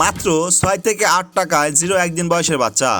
মাত্র ছয় থেকে আট টাকায় জিরো একদিন বয়সের বাচ্চা।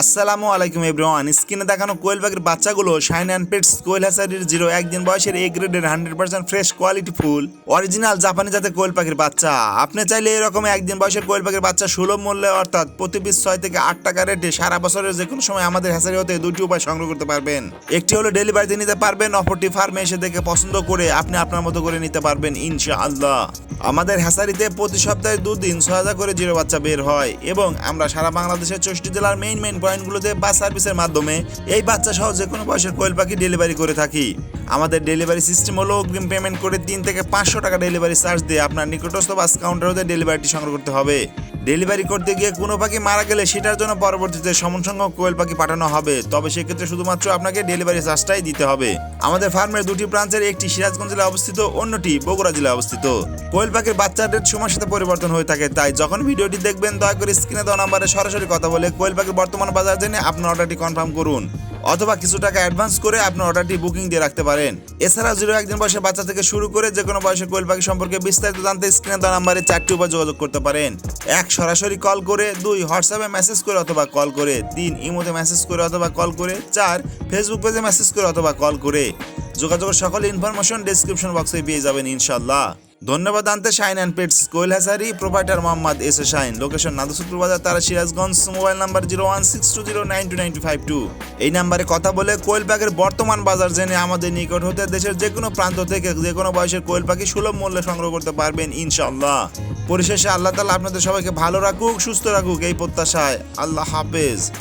আসসালামু আলাইকুম এভরিওয়ান। স্ক্রিনে দেখানো কোয়েল পাখির বাচ্চাগুলো শাইন অ্যান্ড পেটস কোয়েল হ্যাসারির জিরো, একদিন বয়সের এ গ্রেডের হান্ড্রেড পার্সেন্ট ফ্রেশ কোয়ালিটি ফুল। অরিজিনাল জাপানি জাতের কোয়েল পাখির বাচ্চা। আপনি চাইলে এরকম একদিন বয়সের কোয়েল পাখির বাচ্চা সুলভ মূল্যে, অর্থাৎ প্রতি পিস ছয় থেকে আট টাকা রেটে সারা বছরের যে কোনো সময় আমাদের হ্যাসারি হতে দুটি উপায় সংগ্রহ করতে পারবেন। একটি হলো ডেলিভারিতে নিতে পারবেন, অপরটি ফার্মে এসে দেখে পছন্দ করে আপনি আপনার মতো করে নিতে পারবেন, ইনশাআল্লাহ। আমাদের হ্যাসারিতে প্রতি সপ্তাহে দুদিন ছয় হাজার করে জিরো বাচ্চা বের হয় এবং আমরা সারা বাংলাদেশের চষ্টি জেলার মেইন মেইন পয়েন্টগুলোতে বাস সার্ভিসের মাধ্যমে এই বাচ্চা সহ যে কোনো বয়সের কোয়েল পাখি ডেলিভারি করে থাকি। আমাদের ডেলিভারি সিস্টেম হলো অগ্রিম পেমেন্ট করে তিন থেকে পাঁচশো টাকা ডেলিভারি চার্জ দিয়ে আপনার নিকটস্থ বাস কাউন্টার হতে ডেলিভারিটি সংগ্রহ করতে হবে। ডেলিভারি করতে গিয়ে কোনো পাখি মারা গেলে সেটার জন্য পরবর্তীতে সমান সংখ্যক কোয়েল পাখি পাঠানো হবে। তবে সেক্ষেত্রে শুধুমাত্র আপনাকে ডেলিভারি চার্জটাই দিতে হবে। আমাদের ফার্মের দুটি ব্রাঞ্চের একটি সিরাজগঞ্জ জেলায় অবস্থিত, অন্যটি বগুড়া জেলায় অবস্থিত। কোয়েল পাখির বাচ্চার রেট সময়ের সাথে পরিবর্তন হয়ে থাকে, তাই যখন ভিডিওটি দেখবেন, দয়া করে স্ক্রিনে দেওয়া নাম্বারে সরাসরি কথা বলে কোয়েল পাখির বর্তমান বাজার জেনে আপনার অর্ডারটি কনফার্ম করুন। অথবা কিছু টাকা অ্যাডভান্স করে আপনার অর্ডারটি বুকিং দিয়ে রাখতে পারেন। এছাড়া জিরো একদিন বয়সে বাচ্চা থেকে শুরু করে যে কোনো বয়সের কোয়েল পাখি সম্পর্কে বিস্তারিত জানতে স্ক্রিনে দেওয়া নাম্বারে চারটি উপায় যোগাযোগ করতে পারেন। এক, সরাসরি কল করে। দুই হোয়াটসঅ্যাপে মেসেজ করে অথবা কল করে। তিন ইমোতে মেসেজ করে অথবা কল করে। চার ফেসবুক পেজে মেসেজ করে অথবা কল করে। যোগাযোগের সকল ইনফরমেশন ডেসক্রিপশন বক্সে পেয়ে যাবেন ইনশাল্লাহ ধন্যবাদ আনতে শাইন অ্যান্ড পেটস কোয়েল হাসারি provider Mohammad S A shine, location Nadusupur বাজার, তারা Sirajganj, mobile number zero one six two zero nine two nine two five two. এই নাম্বারে কথা বলে কোয়েল পাখির বর্তমান বাজার জেনে আমাদের নিকট হতে দেশের যে কোনো প্রান্ত থেকে যে কোনো বয়সের কোয়েল পাখি সুলভ মূল্যে সংগ্রহ করতে পারবেন ইনশাল্লাহ পরিশেষে আল্লাহ তালা আপনাদের সবাইকে ভালো রাখুক, সুস্থ রাখুক, এই প্রত্যাশায়। আল্লাহ হাফেজ।